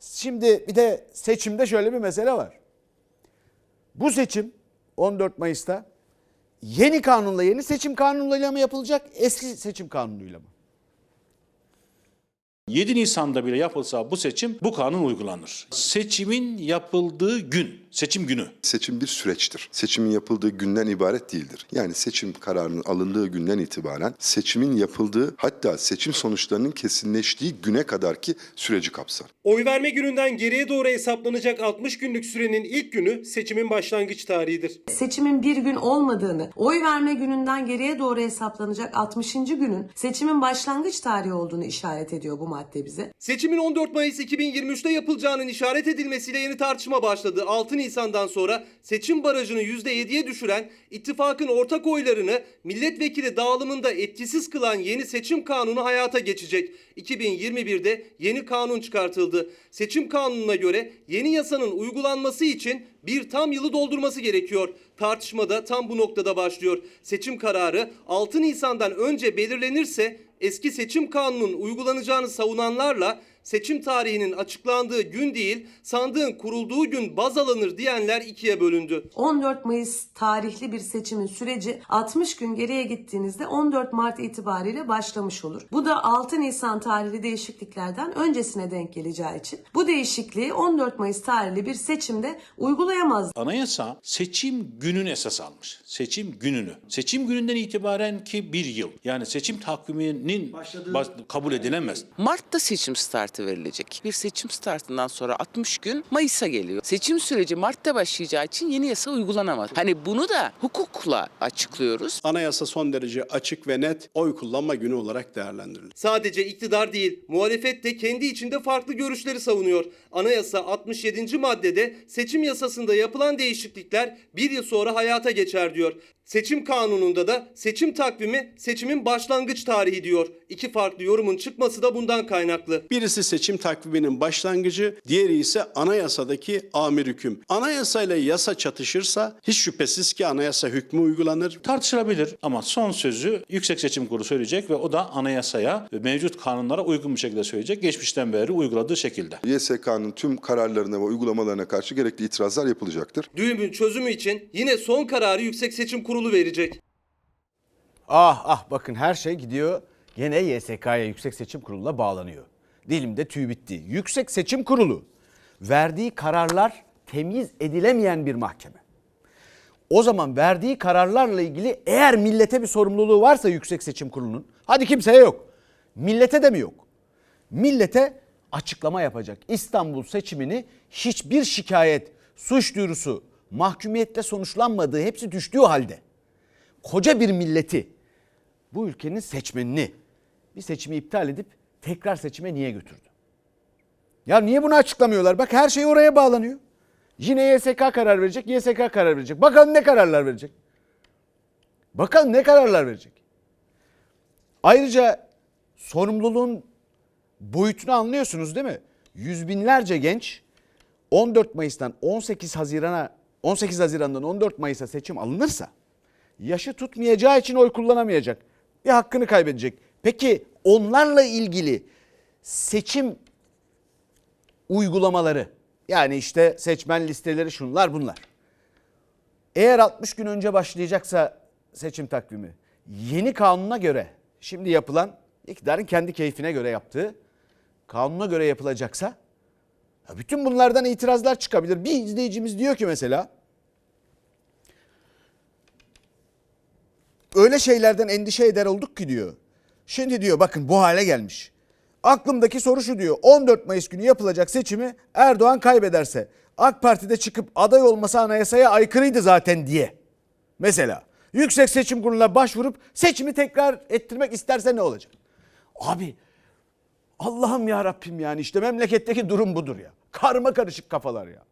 Şimdi bir de seçimde şöyle bir mesele var. Bu seçim 14 Mayıs'ta yeni kanunla yeni seçim kanunuyla mı yapılacak eski seçim kanunuyla mı? 7 Nisan'da bile yapılsa bu seçim bu kanun uygulanır. Seçimin yapıldığı gün, seçim günü. Seçim bir süreçtir. Seçimin yapıldığı günden ibaret değildir. Yani seçim kararının alındığı günden itibaren seçimin yapıldığı hatta seçim sonuçlarının kesinleştiği güne kadarki süreci kapsar. Oy verme gününden geriye doğru hesaplanacak 60 günlük sürenin ilk günü seçimin başlangıç tarihidir. seçimin bir gün olmadığını, oy verme gününden geriye doğru hesaplanacak 60. günün seçimin başlangıç tarihi olduğunu işaret ediyor bu madde bize. Seçimin 14 Mayıs 2023'te yapılacağının işaret edilmesiyle yeni tartışma başladı. 6 Nisan'dan sonra seçim barajını %7'ye düşüren, ittifakın ortak oylarını milletvekili dağılımında etkisiz kılan yeni seçim kanunu hayata geçecek. 2021'de yeni kanun çıkartıldı. Seçim kanununa göre yeni yasanın uygulanması için bir tam yılı doldurması gerekiyor. Tartışma da tam bu noktada başlıyor. Seçim kararı 6 Nisan'dan önce belirlenirse eski seçim kanunun uygulanacağını savunanlarla seçim tarihinin açıklandığı gün değil sandığın kurulduğu gün baz alınır diyenler ikiye bölündü. 14 Mayıs tarihli bir seçimin süreci 60 gün geriye gittiğinizde 14 Mart itibariyle başlamış olur. Bu da 6 Nisan tarihli değişikliklerden öncesine denk geleceği için bu değişikliği 14 Mayıs tarihli bir seçimde uygulayamaz. Anayasa seçim gününü esas almış. Seçim gününü. Seçim gününden itibaren ki bir yıl. Yani seçim takviminin baş- kabul edilemez. Mart'ta seçim startı verilecek. Bir seçim startından sonra 60 gün Mayıs'a geliyor. Seçim süreci Mart'ta başlayacağı için yeni yasa uygulanamaz. Hani bunu da hukukla açıklıyoruz. Anayasa son derece açık ve net oy kullanma günü olarak değerlendirilir. Sadece iktidar değil, muhalefet de kendi içinde farklı görüşleri savunuyor. Anayasa 67. maddede seçim yasasında yapılan değişiklikler bir yıl sonra hayata geçer diyor. Seçim kanununda da seçim takvimi seçimin başlangıç tarihi diyor. İki farklı yorumun çıkması da bundan kaynaklı. Birisi seçim takviminin başlangıcı, diğeri ise anayasadaki amir hüküm. Anayasayla yasa çatışırsa hiç şüphesiz ki anayasa hükmü uygulanır. Tartışılabilir ama son sözü Yüksek Seçim Kurulu söyleyecek ve o da anayasaya ve mevcut kanunlara uygun bir şekilde söyleyecek. Geçmişten beri uyguladığı şekilde. YSK'nın tüm kararlarına ve uygulamalarına karşı gerekli itirazlar yapılacaktır. Düğümün çözümü için yine son kararı Yüksek Seçim Kurulu verecek. Ah ah bakın her şey gidiyor gene YSK'ya Yüksek Seçim Kurulu'na bağlanıyor. Dilimde tüy bitti. Yüksek Seçim Kurulu verdiği kararlar temiz edilemeyen bir mahkeme. O zaman verdiği kararlarla ilgili eğer millete bir sorumluluğu varsa Yüksek Seçim Kurulu'nun hadi kimseye yok. Millete de mi yok? Millete açıklama yapacak. İstanbul seçimini hiçbir şikayet, suç duyurusu, mahkumiyetle sonuçlanmadığı hepsi düştüğü halde koca bir milleti, bu ülkenin seçmenini bir seçimi iptal edip tekrar seçime niye götürdü? Ya niye bunu açıklamıyorlar? Bak her şey oraya bağlanıyor. Yine YSK karar verecek, YSK karar verecek. Bakalım ne kararlar verecek? Bakalım ne kararlar verecek? Ayrıca sorumluluğun boyutunu anlıyorsunuz değil mi? Yüz binlerce genç 14 Mayıs'tan 18 Haziran'a 18 Haziran'dan 14 Mayıs'a seçim alınırsa yaşı tutmayacağı için oy kullanamayacak. Bir hakkını kaybedecek. Peki onlarla ilgili seçim uygulamaları yani işte seçmen listeleri şunlar bunlar. Eğer 60 gün önce başlayacaksa seçim takvimi yeni kanuna göre şimdi yapılan iktidarın kendi keyfine göre yaptığı kanuna göre yapılacaksa ya bütün bunlardan itirazlar çıkabilir. Bir izleyicimiz diyor ki mesela öyle şeylerden endişe eder olduk ki diyor. Şimdi diyor bakın bu hale gelmiş. Aklımdaki soru şu diyor. 14 Mayıs günü yapılacak seçimi Erdoğan kaybederse AK Parti'de çıkıp aday olması anayasaya aykırıydı zaten diye. Mesela Yüksek Seçim Kurulu'na başvurup seçimi tekrar ettirmek isterse ne olacak? Abi Allah'ım ya Rabbim yani işte memleketteki durum budur ya. Karma karışık kafalar ya.